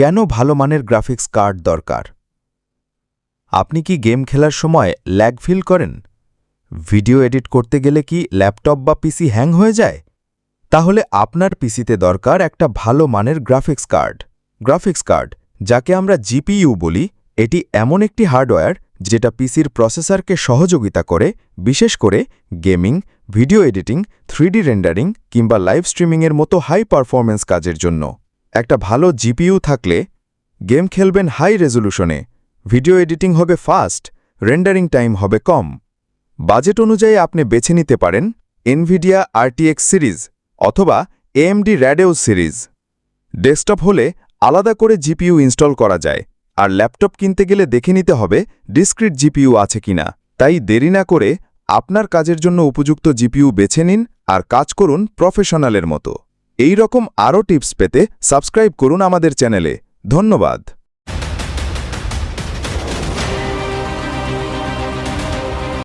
কেন ভালো মানের গ্রাফিক্স কার্ড দরকার? আপনি কি গেম খেলার সময় ল্যাগ ফিল করেন? ভিডিও এডিট করতে গেলে কি ল্যাপটপ বা পিসি হ্যাং হয়ে যায়? তাহলে আপনার পিসিতে দরকার একটা ভালো মানের গ্রাফিক্স কার্ড। গ্রাফিক্স কার্ড, যাকে আমরা জিপিইউ বলি, এটি এমন একটি হার্ডওয়্যার যেটা পিসির প্রসেসরকে সহযোগিতা করে, বিশেষ করে gaming, video editing, three D rendering কিংবা লাইভ স্ট্রিমিংয়ের মতো হাই পারফরম্যান্স কাজের জন্য। একটা ভালো জিপিইউ থাকলে গেম খেলবেন হাই রেজলিউশনে, ভিডিও এডিটিং হবে ফাস্ট, রেন্ডারিং টাইম হবে কম। বাজেট অনুযায়ী আপনি বেছে নিতে পারেন এনভিডিয়া আরটিএক্স সিরিজ অথবা এএমডি র্যাডেও সিরিজ। ডেস্কটপ হলে আলাদা করে জিপিইউ ইনস্টল করা যায় আর ল্যাপটপ কিনতে গেলে দেখে নিতে হবে ডিসক্রিট জিপিইউ আছে কিনা। তাই দেরি না করে আপনার কাজের জন্য উপযুক্ত জিপিইউ বেছে নিন আর কাজ করুন প্রফেশনালের মতো। এই রকম আরও টিপস পেতে সাবস্ক্রাইব করুন আমাদের চ্যানেলে। ধন্যবাদ।